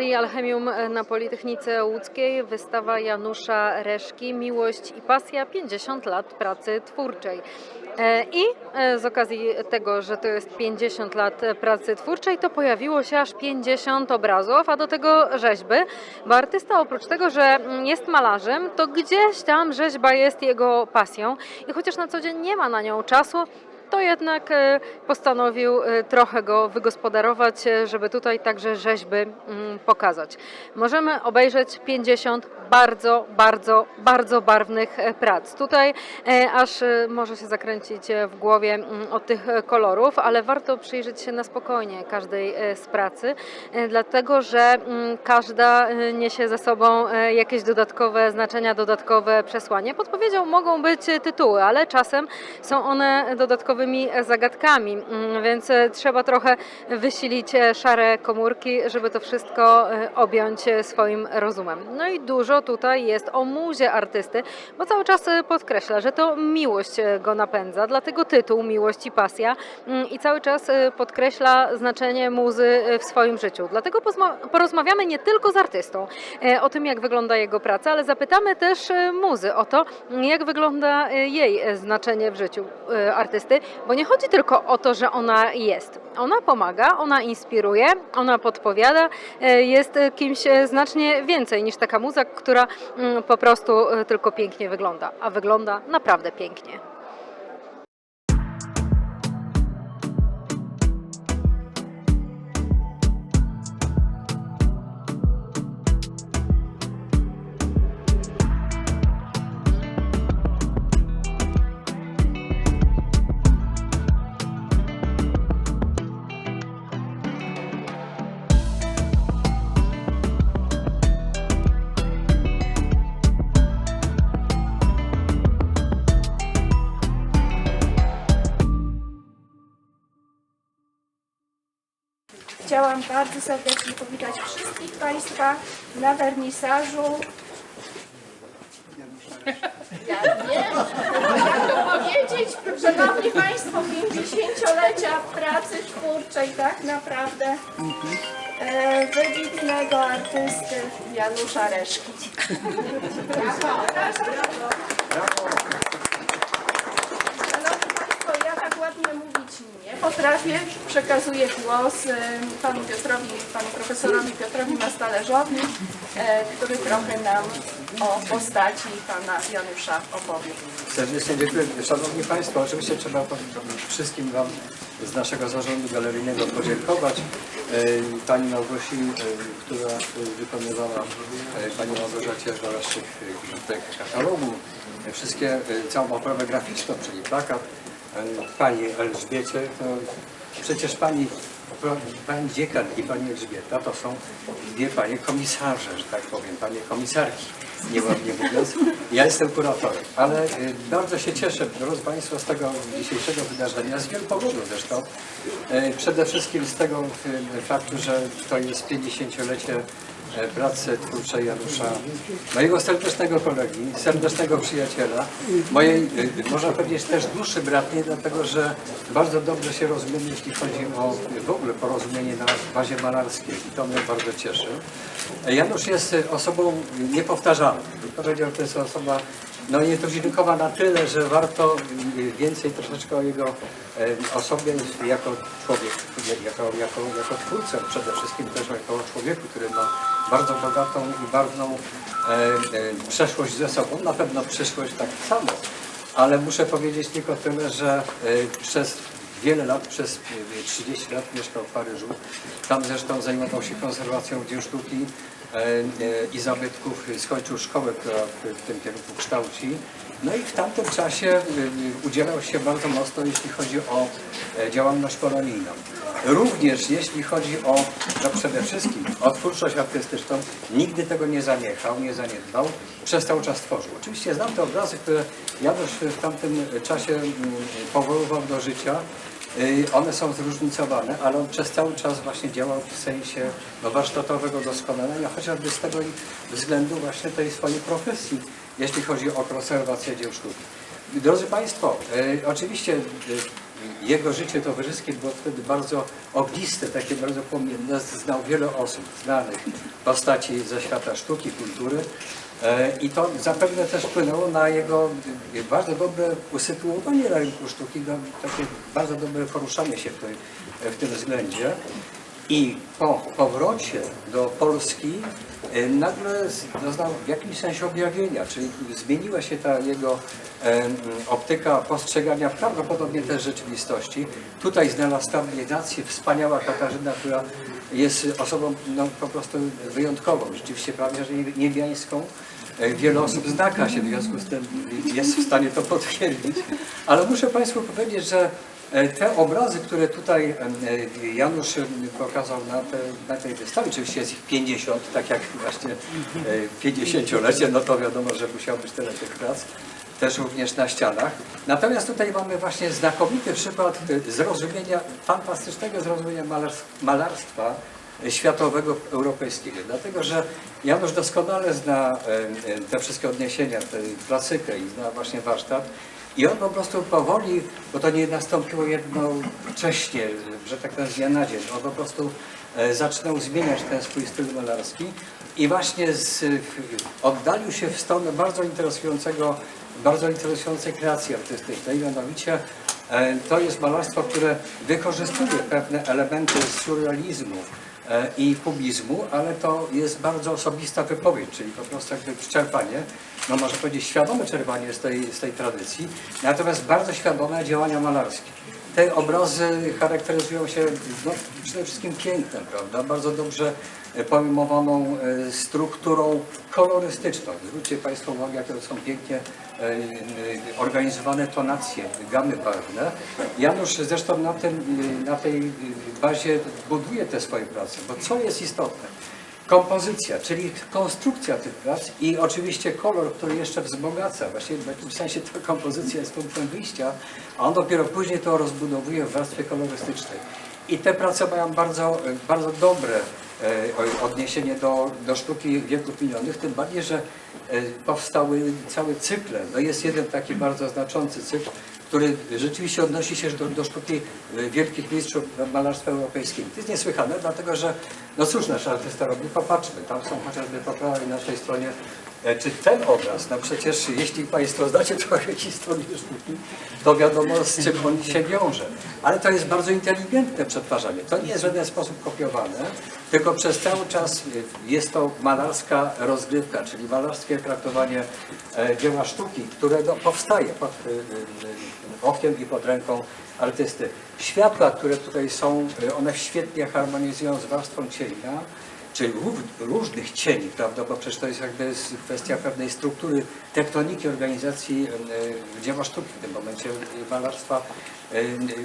Galerii Alchemium e, na Politechnice Łódzkiej. Wystawa Janusza Reszki Miłość i pasja 50 lat pracy twórczej. E, I e, z okazji tego, że to jest 50 lat pracy twórczej, to pojawiło się aż 50 obrazów, a do tego rzeźby, bo artysta oprócz tego, że mm, jest malarzem, to gdzieś tam rzeźba jest jego pasją. I chociaż na co dzień nie ma na nią czasu, to jednak e, postanowił e, trochę go wygospodarować, e, żeby tutaj także rzeźby mm, pokazać. Możemy obejrzeć 50 bardzo, bardzo, bardzo barwnych prac. Tutaj aż może się zakręcić w głowie mm, od tych kolorów, ale warto przyjrzeć się na spokojnie każdej z pracy, dlatego że mm, każda niesie ze sobą jakieś dodatkowe znaczenia, dodatkowe przesłanie. Podpowiedzią mogą być tytuły, ale czasem są one dodatkowymi zagadkami, mm, więc e, trzeba trochę wysilić e, szare komórki, żeby to wszystko e, objąć e, swoim rozumem. No i dużo tutaj jest o muzie artysty, bo cały czas e, podkreśla, że to miłość e, go napędza, dlatego tytuł Miłość i pasja mm, i cały czas e, podkreśla znaczenie muzy e, w swoim życiu. Dlatego porozmawiamy nie tylko z artystą e, o tym, jak wygląda jego praca, ale zapytamy też e, muzy o to, jak wygląda e, jej e, znaczenie w życiu e, artysty, bo nie chodzi tylko o to, że ona jest. Ona pomaga, ona inspiruje, ona podpowiada, e, jest e, kimś e, znacznie więcej niż taka muza, która mm, po prostu tylko pięknie wygląda, a wygląda naprawdę pięknie. Bardzo serdecznie powitać wszystkich Państwa na wernisażu. Ja wiem, jak to powiedzieć, Szanowni Państwo, 50-lecia pracy twórczej tak naprawdę e, wybitnego artysty Janusza Reszki. Brawo, brawo. Szanowni Państwo, ja tak ładnie mówić nie potrafię. Przekazuję głos e, panu Piotrowi, panu profesorowi Piotrowi Mastalerzowi, e, który trochę nam o postaci pana Janusza opowie. Serdecznie dziękuję. Szanowni Państwo, oczywiście trzeba wszystkim Wam z naszego zarządu galeryjnego podziękować. E, Pani Małgosi, e, która wykonywała e, Pani Małgorzacie Żwaraszczyktek katalogu, e, wszystkie, całą oprawę graficzną, czyli plakat, Pani Elżbiecie, przecież Pani Pani dziekan i pani Elżbieta to są dwie panie komisarze, że tak powiem, panie komisarki, nieładnie mówiąc. Ja jestem kuratorem, ale y, bardzo się cieszę, drodzy Państwo, z tego dzisiejszego wydarzenia, z wielu powodów zresztą. Y, Przede wszystkim z tego y, faktu, że to jest 50-lecie e, pracy twórczej Janusza, mojego serdecznego kolegi, serdecznego przyjaciela, mojej, y, można powiedzieć, też duszy bratniej, dlatego że bardzo dobrze się rozumiemy, jeśli chodzi o w ogóle porozumienie na bazie malarskiej i to mnie bardzo cieszy. E, Janusz jest osobą niepowtarzalną. Powiedział, to jest osoba no nietuzinkowa na tyle, że warto więcej troszeczkę o jego osobie jako człowiek, jako, jako, jako twórcę przede wszystkim też jako człowieku, który ma bardzo bogatą i barwną przeszłość ze sobą, na pewno przyszłość tak samo, ale muszę powiedzieć tylko tyle, że przez wiele lat, przez e, 30 lat mieszkał w Paryżu, tam zresztą zajmował się konserwacją dzieł sztuki i zabytków, skończył szkołę, która w tym kierunku kształci. No i w tamtym czasie y, udzielał się bardzo mocno, jeśli chodzi o e, działalność kolonijną. Również jeśli chodzi o, no przede wszystkim o twórczość artystyczną, nigdy tego nie zaniechał, nie zaniedbał, przez cały czas tworzył. Oczywiście znam te obrazy, które Janusz w tamtym czasie mm, powoływał do życia. Y, One są zróżnicowane, ale on przez cały czas właśnie działał w sensie no, warsztatowego doskonalenia, chociażby z tego względu właśnie tej swojej profesji, jeśli chodzi o konserwację dzieł sztuki. Drodzy Państwo, y, oczywiście y, jego życie towarzyskie było wtedy bardzo ogniste, takie bardzo płomienne. Znał wiele osób znanych postaci ze świata sztuki, kultury. E, I to zapewne też wpłynęło na jego bardzo dobre usytuowanie na rynku sztuki, na takie bardzo dobre poruszanie się w, w tym względzie. I po powrocie do Polski e, nagle doznał w jakimś sensie objawienia, czyli zmieniła się ta jego optyka postrzegania prawdopodobnie też rzeczywistości. Tutaj znalazł stabilizację wspaniała Katarzyna, która jest osobą no, po prostu wyjątkową, rzeczywiście prawie że niebiańską. E, Wiele osób zna Kasię, w związku z tym jest w stanie to potwierdzić. Ale muszę Państwu powiedzieć, że e, te obrazy, które tutaj e, Janusz pokazał na, te, na tej wystawie, oczywiście jest ich 50, tak jak właśnie e, 50-lecie, no to wiadomo, że musiał być tyle tych prac, też również na ścianach. Natomiast tutaj mamy właśnie znakomity przykład zrozumienia, fantastycznego zrozumienia malarstw- malarstwa światowego, europejskiego. Dlatego, że Janusz doskonale zna e, e, te wszystkie odniesienia, tę klasykę i zna właśnie warsztat. I on po prostu powoli, bo to nie nastąpiło jednocześnie, że tak powiem z dnia na dzień, on po prostu e, zaczynał zmieniać ten swój styl malarski i właśnie z, oddalił się w stronę bardzo interesującego, bardzo interesującej kreacji artystycznej, mianowicie to jest malarstwo, które wykorzystuje pewne elementy surrealizmu, i kubizmu, ale to jest bardzo osobista wypowiedź, czyli po prostu jakby czerpanie, no można powiedzieć świadome czerpanie z tej, z tej tradycji, natomiast bardzo świadome działania malarskie. Te obrazy charakteryzują się no, przede wszystkim pięknem, prawda? Bardzo dobrze pojmowaną e, strukturą kolorystyczną. Zwróćcie Państwo uwagę, jakie to są pięknie e, e, organizowane tonacje, gamy barwne. Janusz zresztą na, tym, na tej bazie buduje te swoje prace, bo co jest istotne? Kompozycja, czyli konstrukcja tych prac i oczywiście kolor, który jeszcze wzbogaca. Właściwie w jakimś sensie ta kompozycja jest punktem wyjścia, a on dopiero później to rozbudowuje w warstwie kolorystycznej. I te prace mają bardzo, bardzo dobre e, odniesienie do, do sztuki wieków minionych, tym bardziej, że e, powstały całe cykle. No jest jeden taki bardzo znaczący cykl, który rzeczywiście odnosi się do, do sztuki e, wielkich mistrzów malarstwa europejskiego. To jest niesłychane, dlatego że, no cóż nasz artysta robi, popatrzmy, tam są chociażby po prawej naszej stronie, e, czy ten obraz, no przecież jeśli Państwo znacie trochę historię sztuki, to wiadomo z czym on się wiąże. Ale to jest bardzo inteligentne przetwarzanie. To nie jest w żaden sposób kopiowane, tylko przez cały czas e, jest to malarska rozgrywka, czyli malarskie traktowanie e, dzieła sztuki, które no, powstaje pod e, okiem i pod ręką artysty. Światła, które tutaj są, e, one świetnie harmonizują z warstwą cienia, rów- różnych cieni, prawda, bo przecież to jest jakby kwestia pewnej struktury tektoniki organizacji e, dzieła sztuki, w tym momencie malarstwa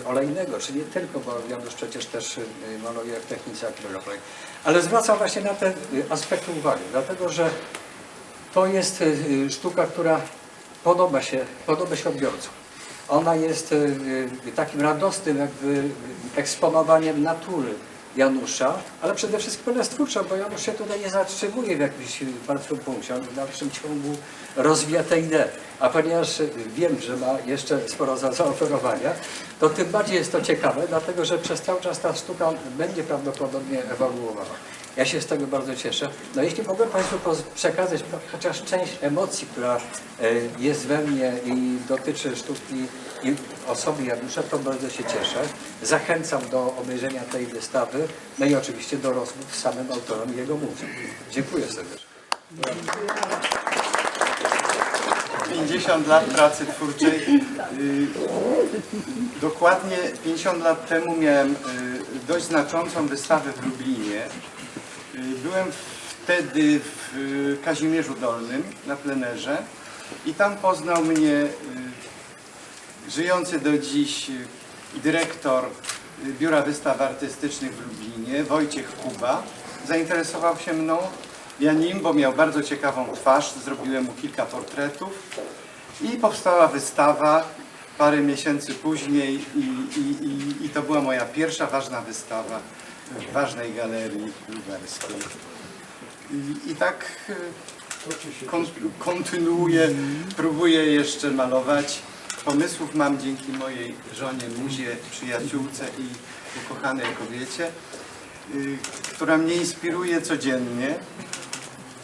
olejnego, czyli nie tylko, bo Janusz przecież też maluje w technice akrylowej. Ale zwracam właśnie na te aspekty uwagę, dlatego że to jest sztuka, która podoba się, podoba się odbiorcom. Ona jest e, e, takim radosnym jakby eksponowaniem natury Janusza, ale przede wszystkim ona jest twórcza, bo Janusz się tutaj nie zatrzymuje w jakimś martwym punkcie, on w dalszym ciągu rozwija tę ideę. A ponieważ wiem, że ma jeszcze sporo za zaoferowania, to tym bardziej jest to ciekawe, dlatego że przez cały czas ta sztuka będzie prawdopodobnie ewoluowała. Ja się z tego bardzo cieszę. No jeśli mogę Państwu przekazać chociaż część emocji, która e, jest we mnie i dotyczy sztuki osoby Janusza, to bardzo się cieszę. Zachęcam do obejrzenia tej wystawy, no i oczywiście do rozmów z samym autorem i jego muzą. Dziękuję serdecznie. 50 lat pracy twórczej. Y, Dokładnie 50 lat temu miałem y, dość znaczącą wystawę w Lublinie. Y, Byłem wtedy w Kazimierzu Dolnym na plenerze i tam poznał mnie żyjący do dziś y, dyrektor y, Biura Wystaw Artystycznych w Lublinie, Wojciech Kuba. Zainteresował się mną, ja nim, bo miał bardzo ciekawą twarz, zrobiłem mu kilka portretów i powstała wystawa parę miesięcy później i, i, i, i to była moja pierwsza ważna wystawa w ważnej galerii lubelskiej. I, i tak y, kon, kontynuuję, próbuję jeszcze malować. Pomysłów mam dzięki mojej żonie, muzie, przyjaciółce i ukochanej kobiecie, y, która mnie inspiruje codziennie,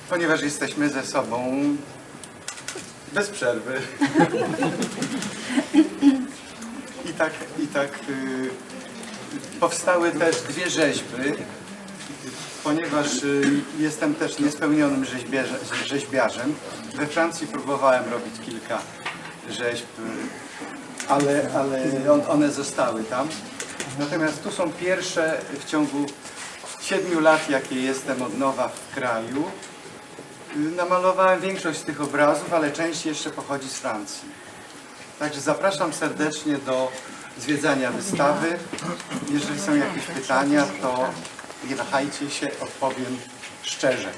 ponieważ jesteśmy ze sobą bez przerwy. I tak, i tak y, powstały też dwie rzeźby, ponieważ y, jestem też niespełnionym rzeźbiarzem. We Francji próbowałem robić kilka rzeźb, ale, ale on- one zostały tam. Natomiast tu są pierwsze w ciągu siedmiu lat, jakie jestem od nowa w kraju. Namalowałem większość z tych obrazów, ale część jeszcze pochodzi z Francji. Także zapraszam serdecznie do zwiedzania wystawy. Jeżeli są jakieś pytania, to nie wahajcie się, odpowiem szczerze.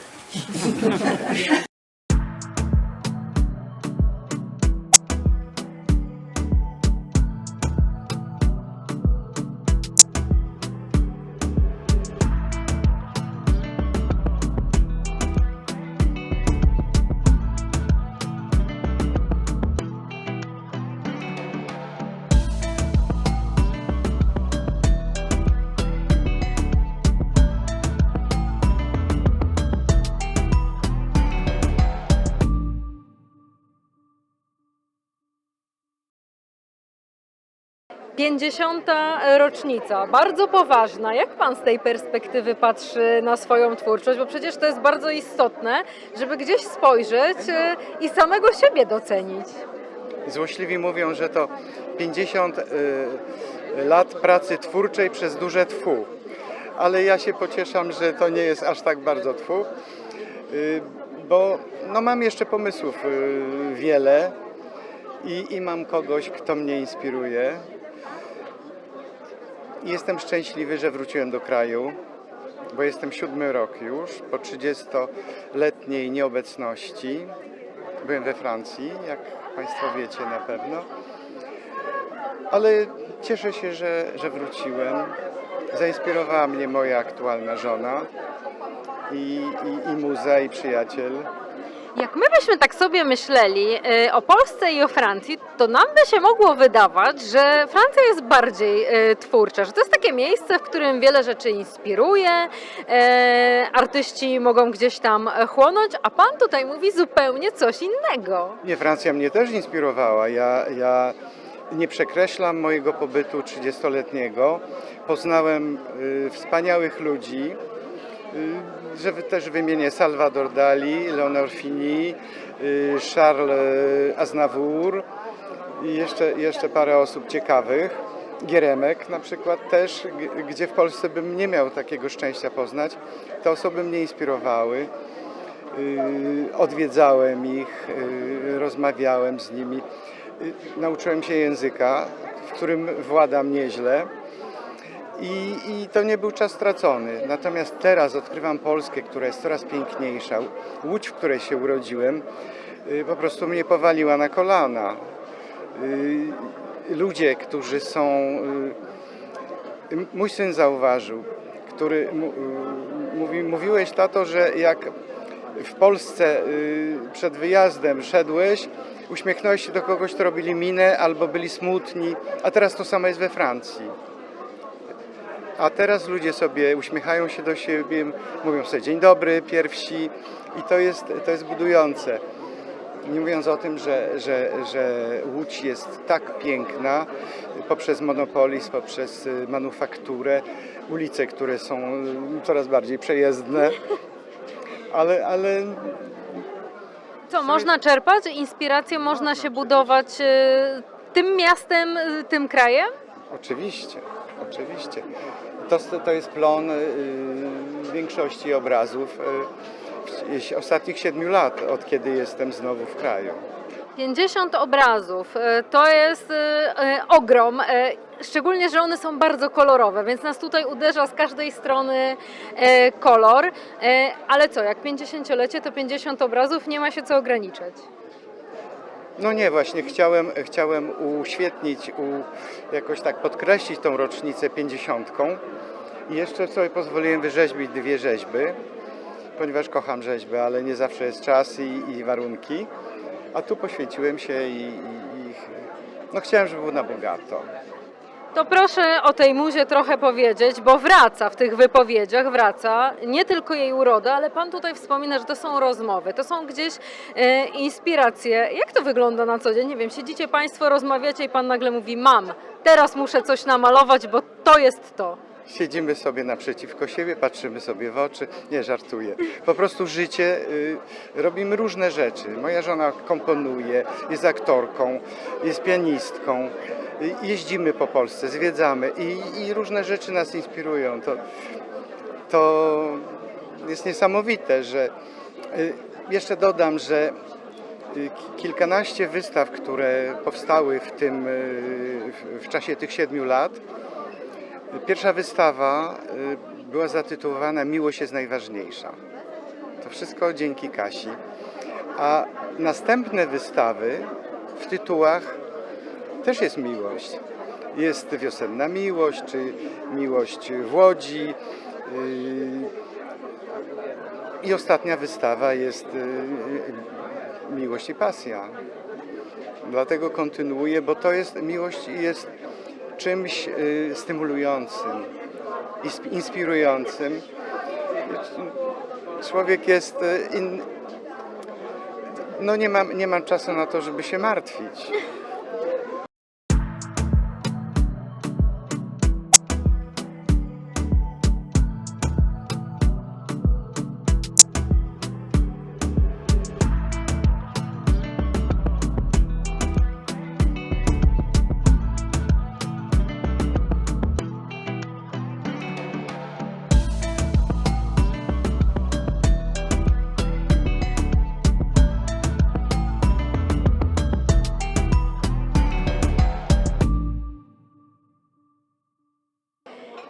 Pięćdziesiąta rocznica, bardzo poważna. Jak Pan z tej perspektywy patrzy na swoją twórczość? Bo przecież to jest bardzo istotne, żeby gdzieś spojrzeć e, i samego siebie docenić. Złośliwi mówią, że to 50 y, lat pracy twórczej przez duże twu. Ale ja się pocieszam, że to nie jest aż tak bardzo twu, y, bo no, mam jeszcze pomysłów y, wiele i, i mam kogoś, kto mnie inspiruje. Jestem szczęśliwy, że wróciłem do kraju, bo jestem siódmy rok już po 30-letniej nieobecności. Byłem we Francji, jak Państwo wiecie na pewno. Ale cieszę się, że, że wróciłem. Zainspirowała mnie moja aktualna żona i, i, i muza, i przyjaciel. Jak my byśmy tak sobie myśleli e, o Polsce i o Francji, to nam by się mogło wydawać, że Francja jest bardziej e, twórcza, że to jest takie miejsce, w którym wiele rzeczy inspiruje, e, artyści mogą gdzieś tam chłonąć, a pan tutaj mówi zupełnie coś innego. Nie, Francja mnie też inspirowała. Ja, ja nie przekreślam mojego pobytu 30-letniego. Poznałem y, wspaniałych ludzi, y, że wy- też wymienię Salvador Dali, Leonor Fini, y, Charles Aznavour i jeszcze, jeszcze parę osób ciekawych. Gieremek na przykład też, gdzie w Polsce bym nie miał takiego szczęścia poznać. Te osoby mnie inspirowały. Y, odwiedzałem ich, y, rozmawiałem z nimi. Y, Nauczyłem się języka, w którym władam nieźle. I, I to nie był czas stracony. Natomiast teraz odkrywam Polskę, która jest coraz piękniejsza. Łódź, w której się urodziłem, y, po prostu mnie powaliła na kolana. Y, Ludzie, którzy są. y, Mój syn zauważył, który mówi, mówiłeś, tato, że jak w Polsce przed wyjazdem szedłeś, uśmiechnąłeś się do kogoś, to robili minę albo byli smutni, a teraz to samo jest we Francji. A teraz ludzie sobie uśmiechają się do siebie, mówią sobie dzień dobry pierwsi i to jest, to jest budujące. Nie mówiąc o tym, że, że, że Łódź jest tak piękna poprzez monopolis, poprzez y, manufakturę, ulice, które są y, coraz bardziej przejezdne, ale, ale Co, można czerpać inspirację, można się budować e, tym miastem, tym krajem? Oczywiście, oczywiście. To, to jest plon y, większości obrazów y, ostatnich siedmiu lat, od kiedy jestem znowu w kraju. 50 obrazów e, to jest ogrom, szczególnie, że one są bardzo kolorowe, więc nas tutaj uderza z każdej strony kolor. Ale co, jak 50-lecie, to 50 obrazów, nie ma się co ograniczać. No nie, właśnie chciałem, chciałem uświetnić, u, jakoś tak podkreślić tą rocznicę pięćdziesiątką i jeszcze sobie pozwoliłem wyrzeźbić dwie rzeźby, ponieważ kocham rzeźby, ale nie zawsze jest czas i, i warunki, a tu poświęciłem się i, i, No chciałem, żeby było na bogato. To proszę o tej muzie trochę powiedzieć, bo wraca w tych wypowiedziach, wraca nie tylko jej uroda, ale pan tutaj wspomina, że to są rozmowy, to są gdzieś e, inspiracje. Jak to wygląda na co dzień? Nie wiem, siedzicie państwo, rozmawiacie i pan nagle mówi: Mam, teraz muszę coś namalować, bo to jest to. Siedzimy sobie naprzeciwko siebie, patrzymy sobie w oczy. Nie żartuję. Po prostu życie, y, robimy różne rzeczy. Moja żona komponuje, jest aktorką, jest pianistką. Y, jeździmy po Polsce, zwiedzamy i, i różne rzeczy nas inspirują. To, to jest niesamowite, że y, jeszcze dodam, że ki- kilkanaście wystaw, które powstały w tym w czasie tych siedmiu lat, Pierwsza wystawa y, była zatytułowana Miłość jest najważniejsza. To wszystko dzięki Kasi. A następne wystawy w tytułach też jest miłość. Jest wiosenna miłość, czy miłość w Łodzi. y, I ostatnia wystawa jest y, miłość i pasja. Dlatego kontynuuję, bo to jest miłość jest czymś y, stymulującym, inspirującym. Człowiek jest y, in... No nie mam, nie mam czasu na to, żeby się martwić.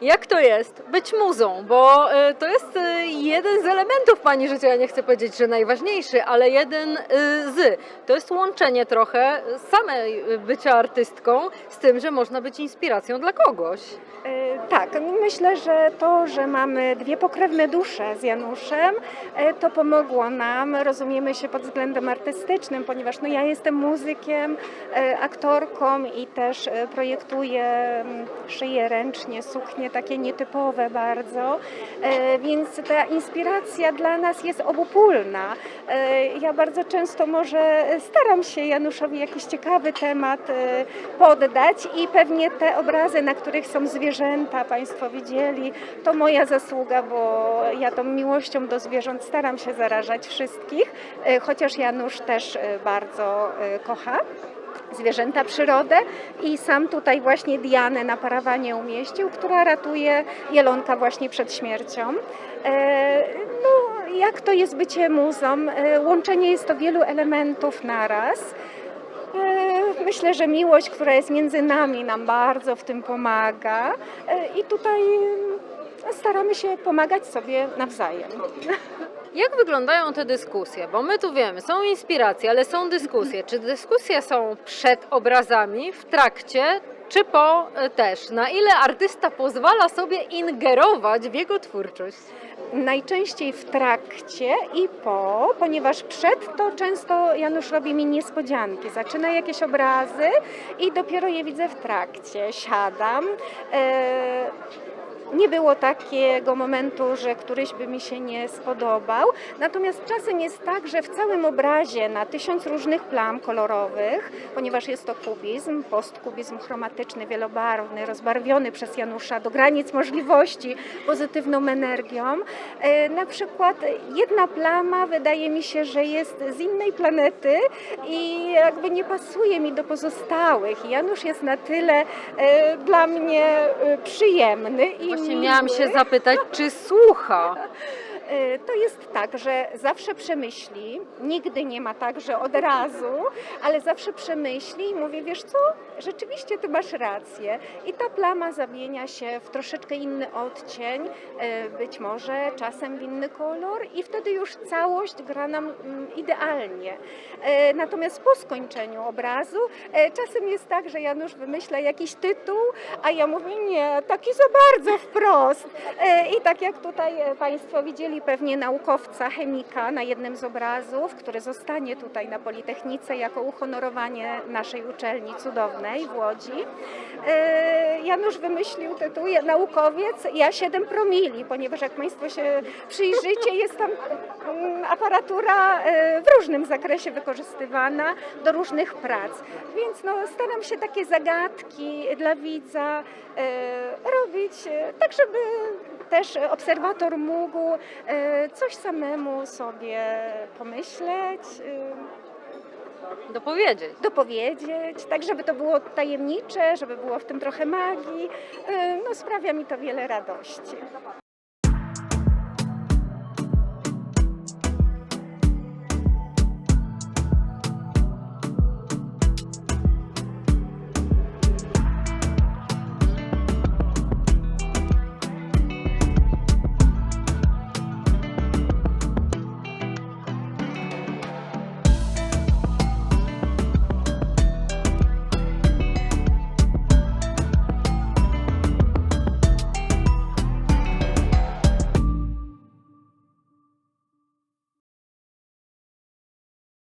Jak to jest być muzą? Bo e, to jest e, jeden z elementów pani życia. Ja nie chcę powiedzieć, że najważniejszy, ale jeden e, z. To jest łączenie trochę samej bycia artystką z tym, że można być inspiracją dla kogoś. Tak, myślę, że to, że mamy dwie pokrewne dusze z Januszem, to pomogło nam, rozumiemy się pod względem artystycznym, ponieważ no, ja jestem muzykiem, aktorką i też projektuję, mm, szyję ręcznie suknie takie nietypowe bardzo, e, więc ta inspiracja dla nas jest obopólna. E, Ja bardzo często może staram się Januszowi jakiś ciekawy temat e, poddać i pewnie te obrazy, na których są zwierzęta, Państwo widzieli, to moja zasługa, bo ja tą miłością do zwierząt staram się zarażać wszystkich, chociaż Janusz też bardzo kocha zwierzęta, przyrodę i sam tutaj właśnie Dianę na parawanie umieścił, która ratuje jelonka właśnie przed śmiercią. E, No, jak to jest bycie muzą? E, Łączenie jest to wielu elementów naraz. E, Myślę, że miłość, która jest między nami, nam bardzo w tym pomaga i tutaj staramy się pomagać sobie nawzajem. Jak wyglądają te dyskusje? Bo my tu wiemy, są inspiracje, ale są dyskusje. Czy dyskusje są przed obrazami, w trakcie, czy po e, też? Na ile artysta pozwala sobie ingerować w jego twórczość? Najczęściej w trakcie i po, ponieważ przed to często Janusz robi mi niespodzianki. Zaczyna jakieś obrazy i dopiero je widzę w trakcie. Siadam. E, nie było takiego momentu, że któryś by mi się nie spodobał. Natomiast czasem jest tak, że w całym obrazie na tysiąc różnych plam kolorowych, ponieważ jest to kubizm, postkubizm chromatyczny, wielobarwny, rozbarwiony przez Janusza do granic możliwości pozytywną energią. E, Na przykład jedna plama wydaje mi się, że jest z innej planety i jakby nie pasuje mi do pozostałych. Janusz jest na tyle e, dla mnie e, przyjemny i Właśnie miałam się zapytać, czy słucha? E, To jest tak, że zawsze przemyśli, nigdy nie ma tak, że od razu, ale zawsze przemyśli i mówi, wiesz co, rzeczywiście ty masz rację. I ta plama zamienia się w troszeczkę inny odcień, e, być może czasem w inny kolor i wtedy już całość gra nam mm, idealnie. E, Natomiast po skończeniu obrazu czasem jest tak, że Janusz wymyśla jakiś tytuł, a ja mówię, nie, taki za bardzo wprost. I tak jak tutaj Państwo widzieli, widzieli pewnie naukowca, chemika na jednym z obrazów, który zostanie tutaj na Politechnice jako uhonorowanie naszej uczelni cudownej w Łodzi. E, Janusz wymyślił tytuł Naukowiec Ja 7 promili, ponieważ jak Państwo się przyjrzycie, jest tam mm, aparatura e, w różnym zakresie wykorzystywana do różnych prac. Więc no, staram się takie zagadki dla widza e, robić, tak żeby też obserwator mógł e, coś samemu sobie pomyśleć, e, Dopowiedzieć. dopowiedzieć, tak żeby to było tajemnicze, żeby było w tym trochę magii. E, No, sprawia mi to wiele radości.